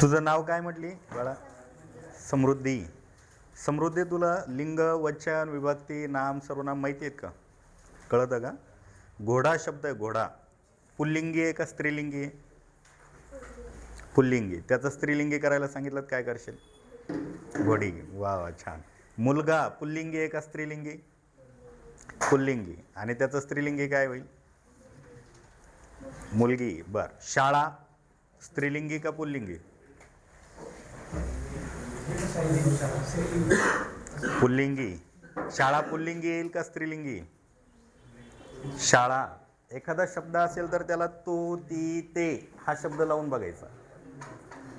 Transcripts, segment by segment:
तुझं नाव काय म्हटली? बाळा. समृद्धी. समृद्धी तुला लिंग वचन विभक्ती नाम सर्वनाम माहिती आहेत का? कळतं का? घोडा शब्द आहे घोडा. पुल्लिंगी आहे का स्त्रीलिंगी? आहे पुल्लिंगी. त्याचं स्त्रीलिंगी करायला सांगितलं काय करशील? घोडी. वा वा छान. मुलगा पुल्लिंगी आहे का स्त्रीलिंगी? पुल्लिंगी. आणि त्याचं स्त्रीलिंगी काय होईल? मुलगी. बर. शाळा स्त्रीलिंगी का पुल्लिंगी? पुल्लिंगी. शाळा पुल्लिंगी येईल का स्त्रीलिंगी? शाळा. एखादा शब्द असेल तर त्याला तो ती ते हा शब्द लावून बघायचा.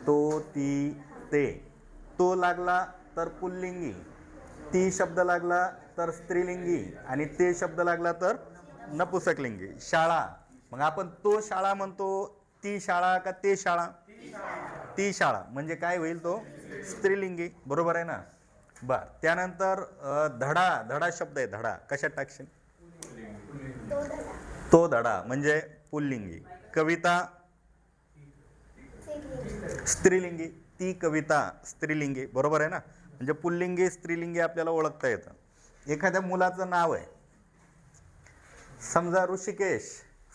तो ती ते. तो लागला तर पुल्लिंगी. ती शब्द लागला तर स्त्रीलिंगी. आणि ते शब्द लागला तर नपुसकलिंगी. शाळा. मग आपण तो शाळा म्हणतो ती शाळा का ते शाळा? ती शाळा. म्हणजे काय होईल तो? स्त्रीलिंगी. बरोबर आहे ना? बर. त्यानंतर धडा. धडा शब्द आहे धडा. कशात टाकशील? तो धडा. म्हणजे पुल्लिंगी. कविता? स्त्रीलिंगी. ती कविता स्त्रीलिंगी. बरोबर आहे ना? म्हणजे पुल्लिंगी स्त्रीलिंगी आपल्याला ओळखता येतं. एखाद्या मुलाचं नाव आहे. समजा ऋषिकेश.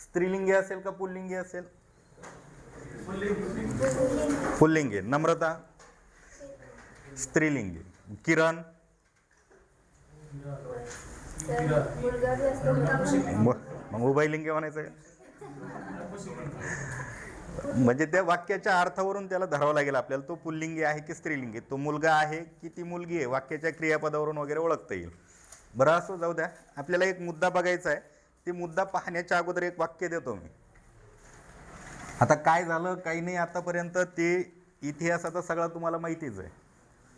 स्त्रीलिंगी असेल का पुल्लिंगी असेल? पुल्लिंगी नम्रता स्त्रीलिंगी किरण मग मग उभयलिंगी म्हणायचं का? म्हणजे त्या वाक्याच्या अर्थावरून त्याला धरावं लागेल आपल्याला. तो पुल्लिंगी आहे की स्त्रीलिंगी? तो मुलगा आहे की ती मुलगी आहे? वाक्याच्या क्रियापदावरून वगैरे ओळखता येईल. बरं असो जाऊ द्या. आपल्याला एक मुद्दा बघायचा आहे. ती मुद्दा पाहण्याच्या अगोदर एक वाक्य देतो मी. आता काय झालं काही नाही आतापर्यंत ते इतिहासाचा सगळा तुम्हाला माहितीच आहे.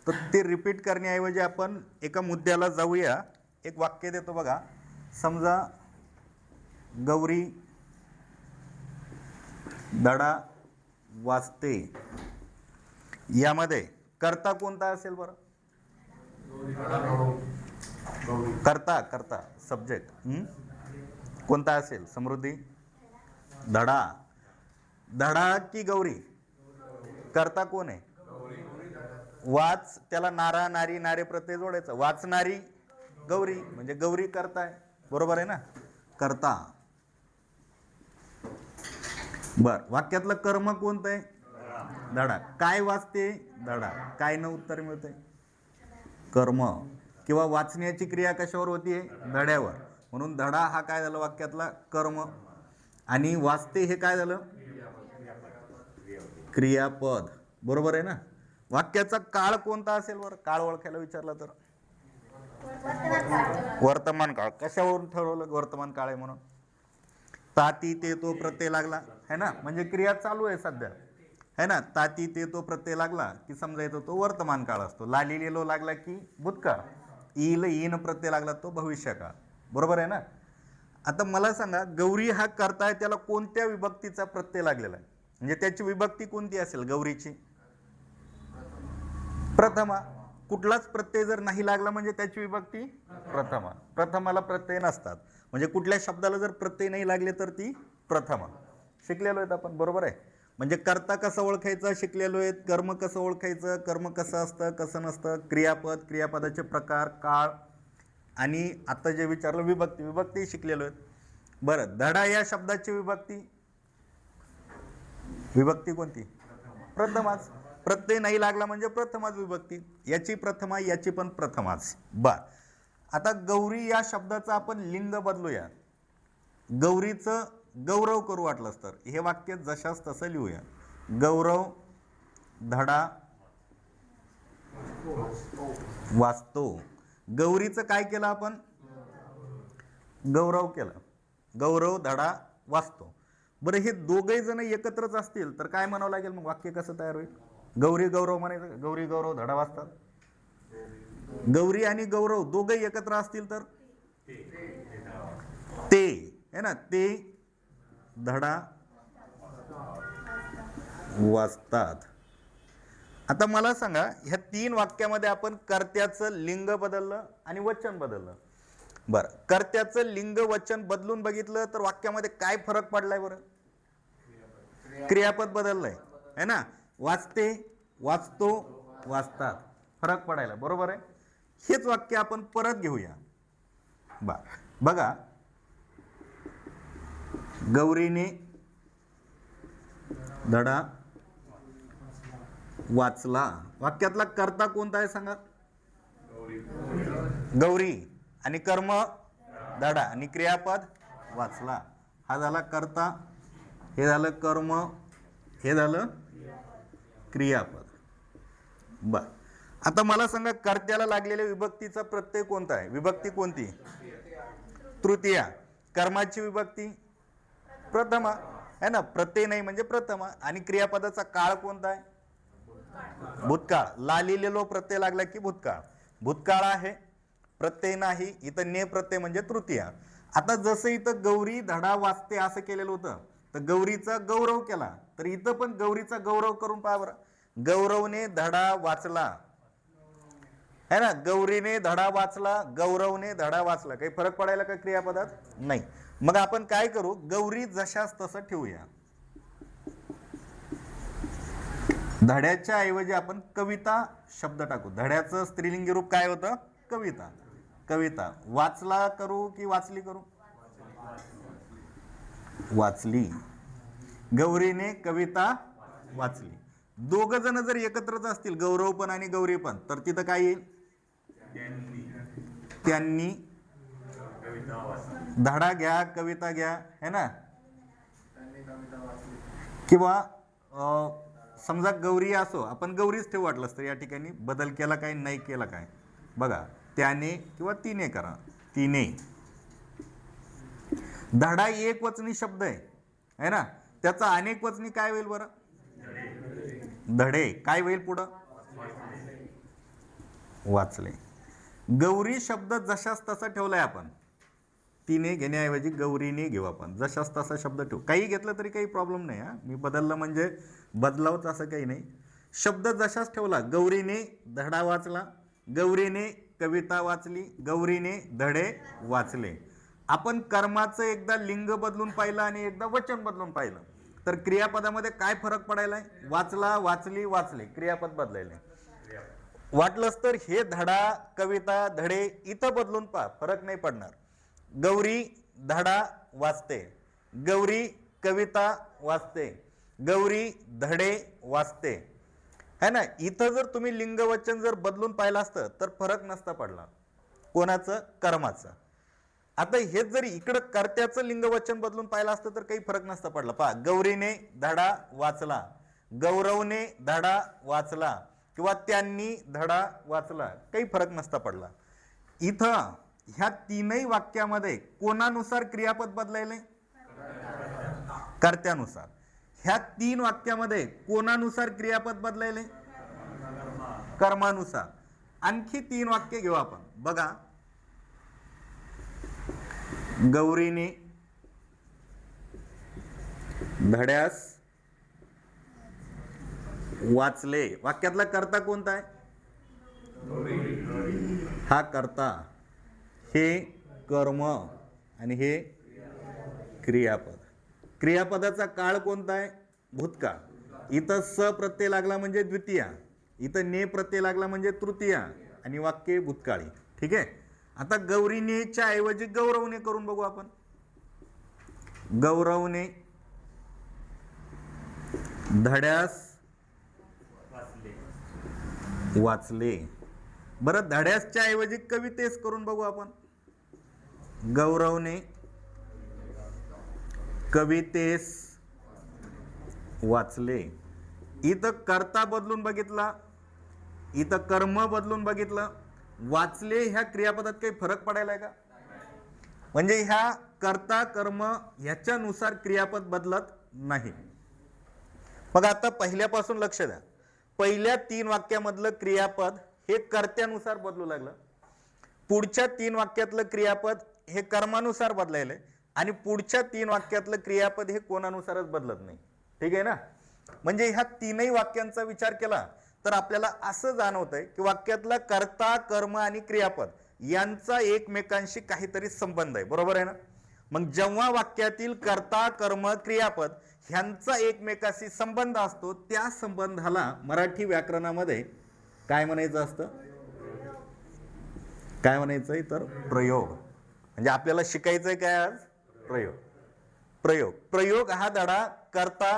तर ते रिपीट करण्याऐवजी आपण एका मुद्द्याला जाऊया. एक वाक्य देतो बघा. समजा गौरी दडा वाचते यामध्ये करता कोणता असेल बरं? करता करता सब्जेक्ट कोणता असेल? समृद्धी? धडा धडा की गौरी. कर्ता कोण आहे? वाच त्याला नारा नारी नारे प्रत्यय जोडायचं. वाचणारी गौरी म्हणजे गौरी करताय. बरोबर आहे ना? करता. बर वाक्यातलं कर्म कोणतं आहे धडा. काय वाचते? धडा. काय न उत्तर मिळतंय? कर्म. किंवा वाचण्याची क्रिया कशावर होतीये धड्यावर. म्हणून धडा हा काय झाला वाक्यातला? कर्म. आणि वाचते हे काय झालं? क्रियापद. बरोबर आहे ना? वाक्याचा काळ कोणता असेल बरं? काळ ओळखायला विचारला तर. वर्तमान काळ. कशावरून ठरवलं वर्तमान काळ आहे म्हणून? ताती ते तो प्रत्यय लागला. है ना? म्हणजे क्रिया चालू आहे सध्या. है ना? ताती ते तो प्रत्यय लागला की समजायचं तो वर्तमान काळ असतो. लाली लिलो लागला की भूतकाळ. ईल ईन प्रत्यय लागला तो भविष्यकाळ. बरोबर आहे ना? आता मला सांगा गौरी हा करताय त्याला कोणत्या विभक्तीचा प्रत्यय लागलेला आहे? म्हणजे त्याची विभक्ती कोणती असेल? गौरीची. प्रथमा. कुठलाच प्रत्यय जर नाही लागला म्हणजे त्याची विभक्ती प्रथमा. प्रथमाला प्रत्यय नसतात. म्हणजे कुठल्या शब्दाला जर प्रत्यय नाही लागले तर ती प्रथमा. शिकलेलो आहेत आपण बरोबर आहे? म्हणजे कर्ता कसं ओळखायचं शिकलेलो आहेत. कर्म कसं ओळखायचं कर्म कसं असतं कसं नसतं क्रियापद क्रियापदाचे प्रकार काळ आणि आता जे विचारलं विभक्ती. विभक्ती शिकलेलो आहेत. बरं धडा या शब्दाची विभक्ती विभक्ती कोणती? प्रथमाच. प्रत्यय नाही लागला म्हणजे प्रथमाच विभक्ती. याची प्रथमा याची पण प्रथमाच. बर. आता गौरी या शब्दाचं आपण लिंग बदलूया. गौरीचं गौरव करू वाटलंच तर. हे वाक्य जशास तसं लिहूया. गौरव धडा वाचतो गौरीचं काय केलं आपण? गौरव केलं. गौरव धडा वाचतो बरं हे दोघही जण एकत्रच असतील तर काय म्हणावं लागेल मग वाक्य कसं तयार होईल? गौरी गौरव म्हणायचं गौरी गौरव धडा वाचतात गौरी आणि गौरव दोघही एकत्र असतील तर? ते. है ना ते धडा वाचतात आता मला सांगा ह्या तीन वाक्यामध्ये आपण कर्त्याचं लिंग बदललं आणि वचन बदललं. बरं. कर्त्याचं लिंग वचन बदलून बघितलं तर वाक्यामध्ये काय फरक पडलाय बरं? क्रियापद बदललंय. है ना? वाचते वाचतो वाचतात. फरक पडायला. बरोबर आहे? हेच वाक्य आपण परत घेऊया. बा बघा. गौरीने धडा वाचला. वाक्यातला कर्ता कोणता आहे सांगा? गौरी. आणि कर्म धडा आणि क्रियापद वाचला. हा झाला कर्ता हे झालं कर्म हे झालं क्रियापद. बर. आता मला सांगा कर्त्याला लागलेल्या विभक्तीचा प्रत्यय कोणता आहे? विभक्ती कोणती? तृतीया. कर्माची विभक्ती? प्रथमा. आहे ना? प्रत्यय नाही म्हणजे प्रथमा. आणि क्रियापदाचा काळ कोणता आहे? भूतकाळ. ला लिहिलेलो प्रत्यय लागला की भूतकाळ. भूतकाळ आहे प्रत्यय नाही इथं ने प्रत्यय म्हणजे तृतीया. आता जसं इथं गौरी धडा वाचते असं केलेलं होतं तर गौरीचा गौरव केला. तर इथं पण गौरीचा गौरव करून पहा बरं. गौरवने धडा वाचला. है ना? गौरीने धडा वाचला गौरवने धडा वाचला. काही फरक पडायला का क्रियापदात? नाही. मग आपण काय करू? गौरी जशास तसं ठेवूया. धड्याच्या ऐवजी आपण कविता शब्द टाकू. धड्याचं स्त्रीलिंगी रूप काय होतं? कविता. कविता. वाचला करू की वाचली करू? वाचली. गौरीने कविता वाचली. दोघ जण जर एकत्रच असतील गौरव पण आणि गौरी पण तर तिथं काय येईल? त्यांनी धडा घ्या कविता घ्या है ना? किंवा समजा गौरी असो आपण गौरीच ठेवू वाटलं तर या ठिकाणी बदल केला काय नाही केला काय? बघा. त्याने किंवा तिने करा. तिने. धडा एक वचनी शब्द आहे. है ना? त्याचा अनेक वचनी काय होईल बरं? धडे. काय होईल पुढं? वाचले. गौरी शब्द जशास तसा ठेवलाय आपण. तिने घेण्याऐवजी गौरीने घेऊ आपण. जशास तसा शब्द ठेवू. काही घेतलं तरी काही प्रॉब्लेम नाही हा. मी बदललं म्हणजे बदलावच असं काही नाही. शब्द जशाच ठेवला गौरीने धडा वाचला गौरीने कविता वाचली गौरीने धडे वाचले. आपण कर्माचं एकदा लिंग बदलून पाहिलं आणि एकदा वचन बदलून पाहिलं. तर क्रियापदामध्ये काय फरक पडायलाय? वाचला वाचली वाचले. क्रियापद बदलायले. वाटलंच तर हे धडा कविता धडे इथं बदलून पहा फरक नाही पडणार. गौरी धडा वाचते. गौरी कविता वाचते. गौरी धडे वाचते. है ना? इथं जर तुम्ही लिंगवचन जर बदलून पाहिलं असतं तर फरक नसता पडला कोणाचं? कर्माचं. आता हेच जर इकडं कर्त्याचं लिंगवचन बदलून पाहिलं असतं तर काही फरक नसता पडला. पहा गौरीने धडा वाचला. गौरवने धडा वाचला. किंवा त्यांनी धडा वाचला. काही फरक नसता पडला. इथं ह्या तीनही वाक्यामध्ये कोणानुसार क्रियापद बदलायले? कर्त्यानुसार. ह्या तीन वाक्यामध्ये कोणानुसार क्रियापद बदलायले? कर्मानुसार. आणखी तीन वाक्य घेऊ आपण. बघा. गौरीने धड्यास वाचले. वाक्यातला कर्ता कोणता आहे? हा कर्ता. हे कर्म आणि हे क्रियापद. क्रियापदाचा काळ कोणता आहे? भूतकाळ. इथं स प्रत्यय लागला म्हणजे द्वितीया. इथं ने प्रत्यय लागला म्हणजे तृतीया. आणि वाक्य भूतकाळी. ठीक आहे? आता गौरीनेच्या ऐवजी गौरवने करून बघू आपण. गौरवने धड्यास वाचले. बरं धड्यासच्या ऐवजी कवितेस करून बघू आपण. गौरवने कवितेस वाचले. इथं कर्ता बदलून बघितला. इथं कर्म बदलून बघितलं. वाचले ह्या क्रियापदात काही फरक पडायला आहे का? म्हणजे ह्या कर्ता कर्म ह्याच्यानुसार क्रियापद बदलत नाही. मग आता पहिल्यापासून लक्ष द्या. पहिल्या तीन वाक्यामधलं क्रियापद हे कर्त्यानुसार बदलू लागलं. पुढच्या तीन वाक्यातलं क्रियापद हे कर्मानुसार बदलायलंय. आणि पुढच्या तीन वाक्यातलं क्रियापद हे कोणानुसारच बदलत नाही. ठीक आहे ना? म्हणजे ह्या तीनही वाक्यांचा विचार केला तर आपल्याला असं जाणवत आहे की वाक्यातला कर्ता कर्म आणि क्रियापद यांचा एकमेकांशी काहीतरी संबंध आहे. बरोबर आहे ना? मग जेव्हा वाक्यातील कर्ता कर्म क्रियापद ह्यांचा एकमेकाशी संबंध असतो त्या संबंधाला मराठी व्याकरणामध्ये काय म्हणायचं असतं? काय म्हणायचं आहे तर प्रयोग. म्हणजे आपल्याला शिकायचंय काय आज? प्रयोग. प्रयोग. प्रयोग हा धडा कर्ता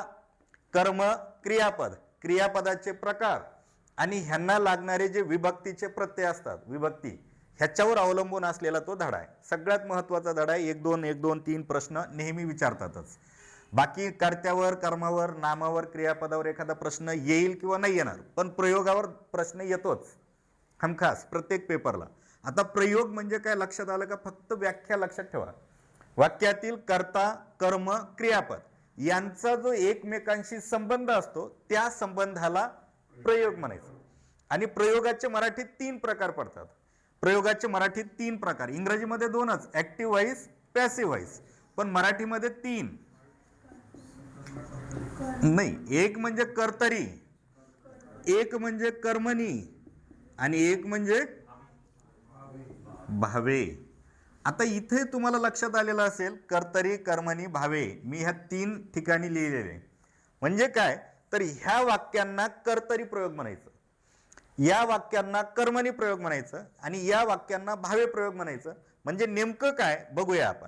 कर्म क्रियापद. क्रियापदाचे प्रकार आणि ह्यांना लागणारे जे विभक्तीचे प्रत्यय असतात विभक्ती ह्याच्यावर अवलंबून असलेला तो धडा आहे. सगळ्यात महत्त्वाचा धडा आहे एक दोन एक दोन तीन प्रश्न नेहमी विचारतातच. बाकी कर्त्यावर कर्मावर नामावर क्रियापदावर एखादा प्रश्न येईल किंवा नाही येणार पण प्रयोगावर प्रश्न येतोच. हमखास प्रत्येक पेपरला. आता प्रयोग म्हणजे काय? लक्षात आलं का? फक्त व्याख्या लक्षात ठेवा. वाक्यातील कर्ता कर्म क्रियापद. यांचा जो एकमेकांशी संबंध असतो त्या संबंधाला प्रयोग म्हणायचं. आणि प्रयोगाचे मराठीत तीन प्रकार पडतात. प्रयोगाचे मराठीत तीन प्रकार. इंग्रजीमध्ये दोनच ॲक्टिव्ह व्हॉइस पॅसिव्ह व्हॉइस पण मराठीमध्ये तीन. नाही एक म्हणजे कर्तरी एक म्हणजे कर्मणी आणि एक म्हणजे भावे. आता इथे तुम्हाला लक्षात आलेलं असेल कर्तरी कर्मणी भावे. मी ह्या तीन ठिकाणी लिहिलेले. म्हणजे काय? तर ह्या वाक्यांना कर्तरी प्रयोग म्हणायचं. या वाक्यांना कर्मणी प्रयोग म्हणायचं आणि या वाक्यांना भावे प्रयोग म्हणायचं. म्हणजे नेमकं काय? बघूया आपण.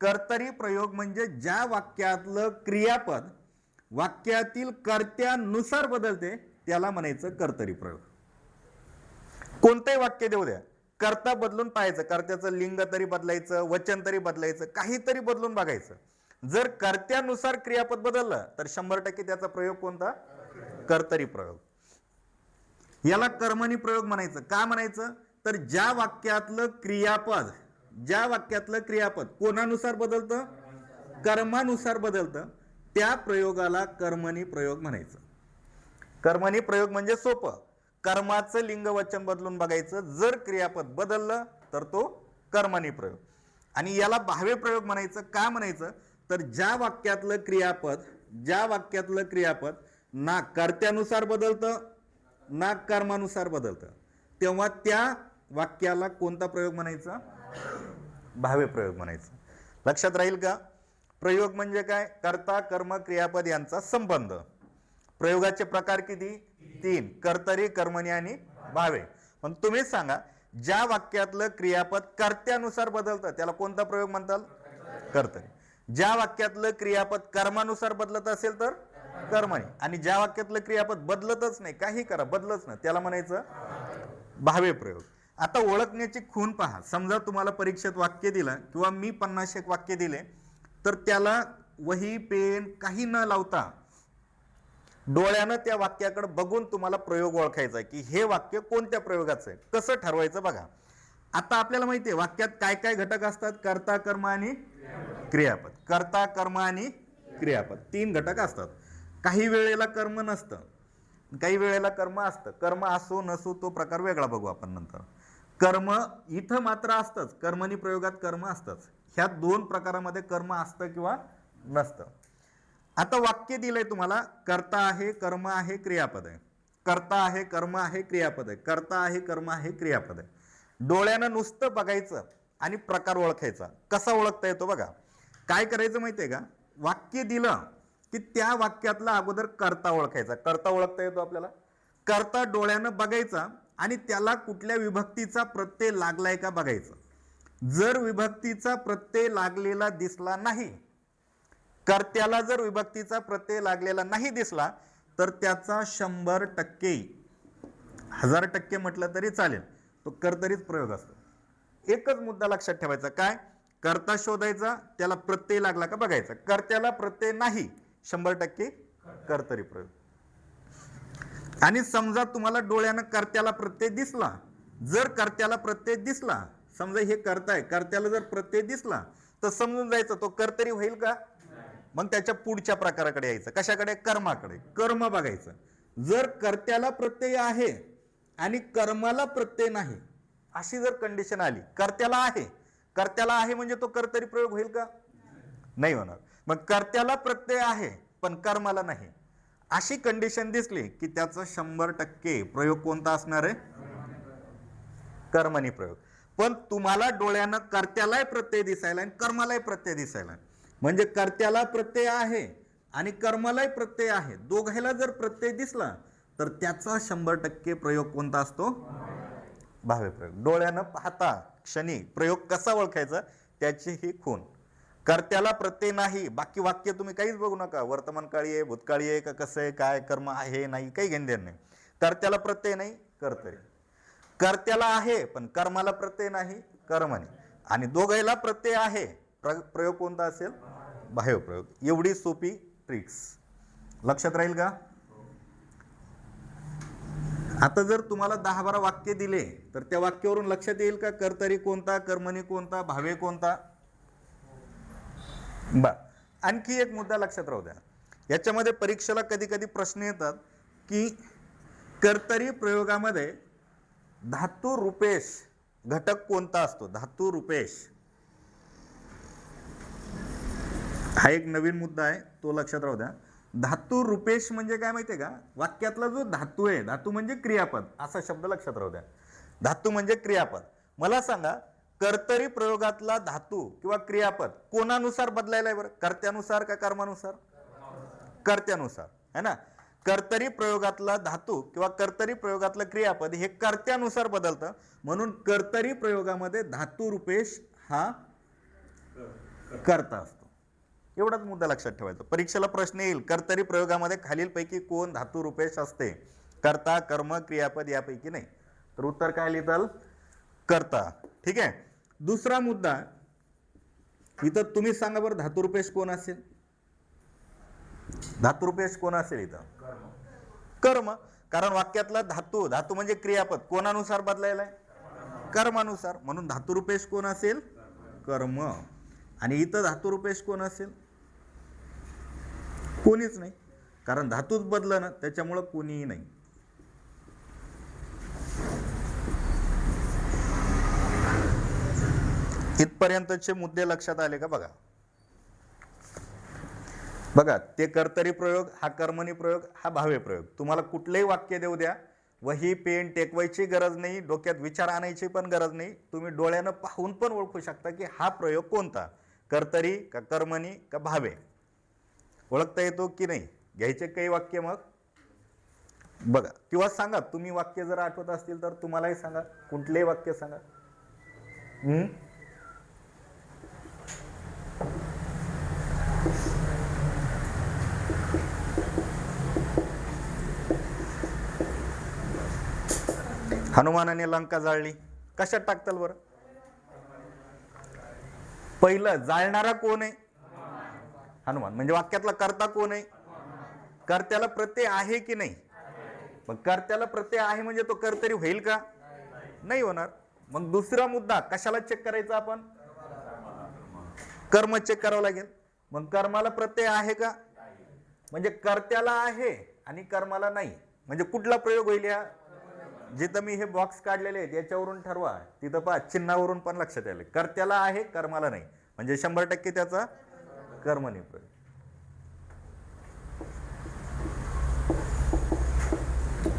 कर्तरी प्रयोग म्हणजे ज्या वाक्यातलं क्रियापद वाक्यातील कर्त्यानुसार बदलते त्याला म्हणायचं कर्तरी प्रयोग. कोणतंही वाक्य देऊ द्या. कर्ता बदलून पाहायचं. कर्त्याचं लिंग तरी बदलायचं वचन तरी बदलायचं काहीतरी बदलून बघायचं. जर कर्त्यानुसार क्रियापद बदललं तर शंभर टक्के त्याचा प्रयोग कोणता? कर्तरी प्रयोग. याला कर्मणी प्रयोग म्हणायचं. का म्हणायचं? तर ज्या वाक्यातलं क्रियापद ज्या वाक्यातलं क्रियापद कोणानुसार बदलतं? कर्मानुसार बदलतं. त्या प्रयोगाला कर्मणी प्रयोग म्हणायचं. कर्मणी प्रयोग म्हणजे सोपं. कर्माचं लिंग वचन बदलून बघायचं. जर क्रियापद बदललं तर तो कर्माने प्रयोग. आणि याला भावे प्रयोग म्हणायचं. का म्हणायचं? तर ज्या वाक्यातलं क्रियापद ज्या वाक्यातलं क्रियापद ना कर्त्यानुसार बदलतं ना कर्मानुसार बदलतं. तेव्हा त्या वाक्याला कोणता प्रयोग म्हणायचा? भावे प्रयोग म्हणायचा. लक्षात राहील का? प्रयोग म्हणजे काय? कर्ता कर्म क्रियापद यांचा संबंध. प्रयोगाचे प्रकार किती? तीन कर्तरी कर्मणी आणि भावे. पण तुम्हीच सांगा ज्या वाक्यातलं क्रियापद कर्त्यानुसार बदलतं त्याला कोणता प्रयोग म्हणताल कर्तरी. ज्या वाक्यातलं क्रियापद कर्मानुसार बदलत असेल तर कर्मणी. आणि ज्या वाक्यातलं क्रियापद बदलतच नाही काही करा बदलच नाही त्याला म्हणायचं भावे प्रयोग. आता ओळखण्याची खून पहा. समजा तुम्हाला परीक्षेत वाक्य दिलं किंवा मी पन्नास एक वाक्य दिले तर त्याला वही पेन काही न लावता डोळ्यानं त्या वाक्याकडे बघून तुम्हाला प्रयोग ओळखायचा आहे की हे वाक्य कोणत्या प्रयोगाचं आहे? कसं ठरवायचं बघा. आता आपल्याला माहिती आहे वाक्यात काय काय घटक असतात? कर्ता कर्म आणि क्रियापद. कर्ता कर्म आणि क्रियापद. तीन घटक असतात. काही वेळेला कर्म नसतं. काही वेळेला कर्म असतं. कर्म असो नसो तो प्रकार वेगळा बघू आपण नंतर. कर्म इथं मात्र असतंच. कर्मनी प्रयोगात कर्म असतंच. ह्या दोन प्रकारामध्ये कर्म असतं किंवा नसतं. आता वाक्य दिलंय तुम्हाला कर्ता आहे कर्म आहे क्रियापद आहे. कर्ता आहे कर्म आहे क्रियापद आहे. कर्ता आहे कर्म आहे क्रियापद आहे. डोळ्यानं नुसतं बघायचं आणि प्रकार ओळखायचा. कसा ओळखता येतो बघा. काय करायचं माहिती आहे का? वाक्य दिलं की त्या वाक्यातला अगोदर कर्ता ओळखायचा. कर्ता ओळखता येतो आपल्याला? कर्ता डोळ्यानं बघायचा आणि त्याला कुठल्या विभक्तीचा प्रत्यय लागलाय का बघायचं. जर विभक्तीचा प्रत्यय लागलेला दिसला नाही कर्त्याला जर विभक्तीचा प्रत्यय लागलेला नाही दिसला तर त्याचा शंभर टक्के हजार टक्के म्हटलं तरी चालेल. तो कर्तरीच प्रयोग असतो. एकच मुद्दा लक्षात ठेवायचा काय? कर्ता शोधायचा त्याला प्रत्यय लागला का बघायचा? कर्त्याला प्रत्यय नाही शंभर टक्के कर्तरी प्रयोग. आणि समजा तुम्हाला डोळ्यानं कर्त्याला प्रत्यय दिसला जर कर्त्याला प्रत्यय दिसला समजा हे करताय कर्त्याला जर प्रत्यय दिसला तर समजून जायचं तो कर्तरी होईल का? मग त्याच्या पुढच्या प्रकाराकडे यायचं. कशाकडे? कर्माकडे. कर्म बघायचं. जर कर्त्याला प्रत्यय आहे आणि कर्माला प्रत्यय नाही अशी जर कंडिशन आली कर्त्याला आहे. कर्त्याला आहे म्हणजे तो कर्तरी प्रयोग होईल का? नाही होणार. मग कर्त्याला प्रत्यय आहे पण कर्माला नाही. अशी कंडिशन दिसली की त्याचा शंभर टक्के प्रयोग कोणता असणार आहे? कर्मणी प्रयोग. पण तुम्हाला डोळ्यानं कर्त्यालाही प्रत्यय दिसायला आणि कर्मालाही प्रत्यय दिसायला. म्हणजे कर्त्याला प्रत्यय आहे आणि कर्मालाही प्रत्यय आहे. दोघायला जर प्रत्यय दिसला तर त्याचा शंभर टक्के प्रयोग कोणता असतो? भावे प्रयोग. डोळ्यानं पाहता क्षणी प्रयोग कसा ओळखायचा? त्याची ही खून कर्त्याला प्रत्यय नाही. बाकी वाक्य तुम्ही काहीच बघू नका. वर्तमान काळी आहे भूतकाळी आहे का कसं आहे काय कर्म आहे नाही काही घेणं देणं नाही. कर्त्याला प्रत्यय नाही कर्तरी कर्त्याला आहे पण कर्माला प्रत्यय नाही कर्माने आणि दोघायला प्रत्यय आहे. प्र प्रयोग कोणता असेल? बाह्यप्रयोग. एवढी सोपी ट्रिक्स लक्षात राहील का? आता जर तुम्हाला दहा बारा वाक्य दिले तर त्या वाक्यावरून लक्षात येईल का? कर्तरी कोणता कर्मणी कोणता भावे कोणता? बर. आणखी एक मुद्दा लक्षात राहू द्या. याच्यामध्ये परीक्षेला कधी कधी प्रश्न येतात की कर्तरी प्रयोगामध्ये धातू रुपेश घटक कोणता असतो? धातू रुपेश हा एक नवीन मुद्दा आहे तो लक्षात राहू द्या. धातू रुपेश म्हणजे काय माहितीये का? वाक्यातला जो धातू आहे धातू म्हणजे क्रियापद असा शब्द लक्षात राहू द्या. धातू म्हणजे क्रियापद. मला सांगा कर्तरी प्रयोगातला धातू किंवा क्रियापद कोणानुसार बदलायला आहे बरं? कर्त्यानुसार का कर्मानुसार? कर्त्यानुसार. है ना? कर्तरी प्रयोगातला धातू किंवा कर्तरी प्रयोगातलं क्रियापद हे कर्त्यानुसार बदलतं. म्हणून कर्तरी प्रयोगामध्ये धातू रुपेश हा कर्ता असतो. एवढाच मुद्दा लक्षात ठेवायचा. परीक्षेला प्रश्न येईल. कर्तरी प्रयोगामध्ये खालीलपैकी कोण धातू रुपेश असते? कर्ता कर्म क्रियापद यापैकी नाही. तर उत्तर काय लिहिताल? कर्ता. ठीक आहे? दुसरा मुद्दा. इथं तुम्ही सांगा बरं धातुरुपेश कोण असेल? धातुरुपेश कोण असेल इथं? कर्म. कारण वाक्यातला धातू धातू म्हणजे क्रियापद. कोणानुसार बदलायला आहे कर्मानुसार. म्हणून धातुरुपेश कोण असेल? कर्म. आणि इथं धातुरुपेश कोण असेल? कोणीच नाही. कारण धातूच बदलं ना त्याच्यामुळं कोणीही नाही. इथपर्यंतचे मुद्दे लक्षात आले का बघा? बघा ते कर्तरी प्रयोग हा कर्मणी प्रयोग हा भावे प्रयोग. तुम्हाला कुठलंही वाक्य देऊ द्या. वही पेन टेकवायची गरज नाही. डोक्यात विचार आणायची पण गरज नाही. तुम्ही डोळ्यानं पाहून पण ओळखू शकता की हा प्रयोग कोणता? कर्तरी का कर्मणी का भावे? ओळखता येतो की नाही? घ्यायचे काही वाक्य मग? बघा किंवा सांगा तुम्ही वाक्य जर आठवत असतील तर तुम्हालाही सांगा. कुठलेही वाक्य सांगा. हनुमानाने लंका जाळली. कशात टाकताल बरं? पहिलं जाळणारा कोण आहे? हनुमान. म्हणजे वाक्यातला कर्ता कोण आहे? कर्त्याला प्रत्यय आहे की नाही? मग कर्त्याला प्रत्यय आहे म्हणजे तो कर्तरी होईल का? नाही होणार. मग दुसरा मुद्दा कशाला चेक करायचा आपण? कर्म चेक करावं लागेल. मग कर्माला प्रत्यय आहे का? म्हणजे कर्त्याला आहे आणि कर्माला नाही. म्हणजे कुठला प्रयोग होईल या? जिथं मी हे बॉक्स काढलेले आहेत याच्यावरून ठरवा. तिथं पहा चिन्हावरून पण लक्षात आले कर्त्याला आहे कर्माला नाही. म्हणजे शंभर टक्के त्याचा कर्म नाही प्रयोग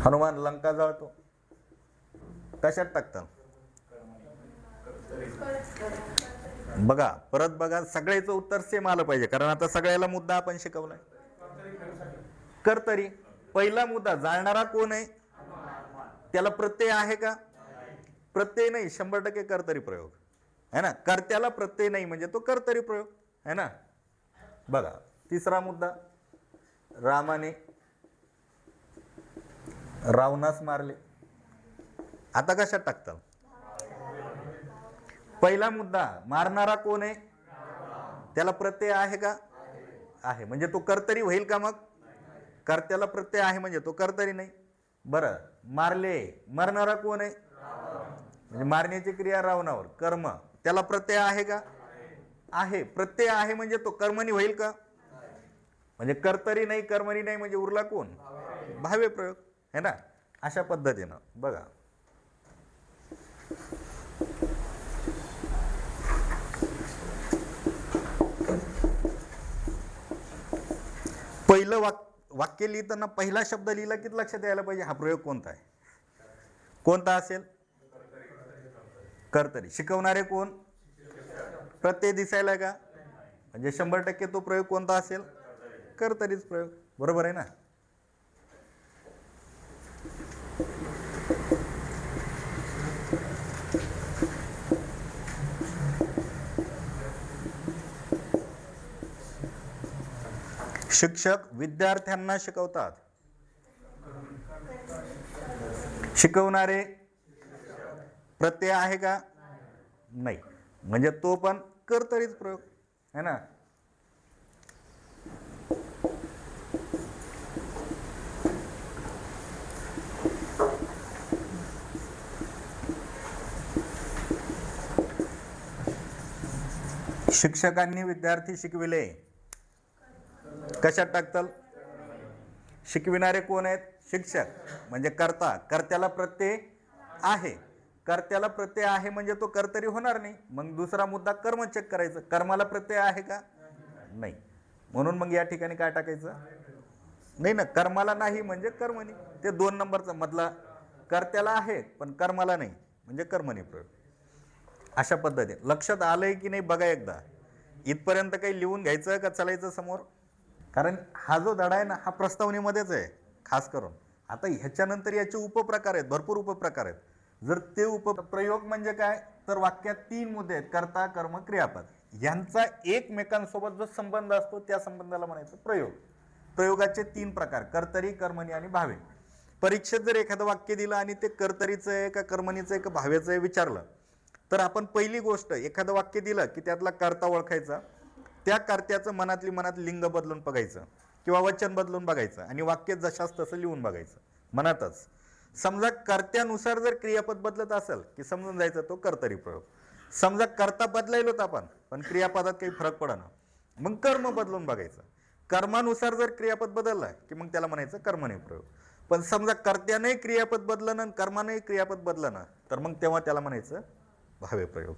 हनुमान लंका जाळतो. कशात टाकतात बघा परत बघा सगळ्याचं उत्तर सेम आलं पाहिजे कारण आता सगळ्याला मुद्दा आपण शिकवलाय. कर्तरी पहिला मुद्दा जाळणारा कोण आहे? त्याला प्रत्यय आहे का? प्रत्यय नाही शंभर टक्के कर्तरी प्रयोग. है ना? कर्त्याला प्रत्यय नाही म्हणजे तो कर्तरी प्रयोग. है ना? बघा तिसरा मुद्दा. रामाने रावणास मारले. आता कशात टाकतं? पहिला मुद्दा मारणारा कोण आहे? त्याला प्रत्यय आहे का? आहे. म्हणजे तो कर्तरी होईल का मग? कर्त्याला प्रत्यय आहे म्हणजे तो कर्तरी नाही. बरं मारले. मरणारा कोण आहे? म्हणजे मारण्याची क्रिया रावणावर. कर्म. त्याला प्रत्यय आहे का? आहे. प्रत्यय आहे म्हणजे तो कर्मणी होईल का? म्हणजे कर्तरी नाही कर्मणी नाही म्हणजे उरला कोण? भावे प्रयोग. है ना? अशा पद्धतीनं. बघा. पहिलं वाक वाक्य लिहिताना पहिला शब्द लिहिला की लक्षात यायला पाहिजे हा प्रयोग कोणता आहे? कोणता असेल? कर्तरी. शिकवणारे कोण? प्रत्यय दिसायला का? म्हणजे शंभर टक्के तो प्रयोग कोणता असेल? कर्तरीच प्रयोग. बरोबर आहे ना? शिक्षक विद्यार्थ्यांना शिकवतात. शिकवणारे प्रत्यय आहे का? नाही. म्हणजे तो पण कर तरीच प्रयोग. है ना? शिक्षकांनी विद्यार्थी शिकविले. कशात टाकतल? शिकविणारे कोण आहेत? शिक्षक. म्हणजे कर्ता. कर्त्याला प्रत्यय आहे. कर्त्याला प्रत्यय आहे म्हणजे तो कर्तरी होणार नाही. मग दुसरा मुद्दा कर्म चेक करायचं. कर्माला प्रत्यय आहे का? नाही. म्हणून मग या ठिकाणी काय टाकायचं? नाही ना कर्माला नाही म्हणजे कर्मणी ते दोन नंबरचा मधला कर्त्याला आहे पण कर्माला नाही म्हणजे कर्मणी प्रयोग. अशा पद्धतीने. लक्षात आलंय की नाही बघा एकदा. इथपर्यंत काही लिहून घ्यायचं का चालायचं समोर? कारण हा जो धडा आहे ना हा प्रस्तावनेमध्येच आहे खास करून. आता ह्याच्यानंतर याचे उपप्रकार आहेत भरपूर उपप्रकार आहेत. जर ते उपप्रयोग म्हणजे काय? तर वाक्यात तीन मुद्दे आहेत कर्ता कर्म क्रियापद. यांचा एकमेकांसोबत जो संबंध असतो त्या संबंधाला म्हणायचं प्रयोग. प्रयोगाचे तीन प्रकार कर्तरी कर्मणी आणि भावे. परीक्षेत जर एखादं वाक्य दिलं आणि ते कर्तरीचं आहे का कर्मणीचं आहे का भावेचं आहे विचारलं तर आपण पहिली गोष्ट एखादं वाक्य दिलं की त्यातला कर्ता ओळखायचा. त्या कर्त्याचं मनातली मनात लिंग बदलून बघायचं किंवा वचन बदलून बघायचं आणि वाक्य जशास तसं लिहून बघायचं. मनातच. समजा कर्त्यानुसार जर क्रियापद बदलत असेल की समजून जायचं तो कर्तरी प्रयोग. समजा कर्ता बदलायला होता आपण पण क्रियापदात काही फरक पडना. मग कर्म बदलून बघायचं. कर्मानुसार जर क्रियापद बदललं की मग त्याला म्हणायचं कर्मने प्रयोग. पण समजा कर्त्याने क्रियापद बदललं ना कर्माने क्रियापद बदलणं ना तर मग तेव्हा त्याला म्हणायचं भावे प्रयोग.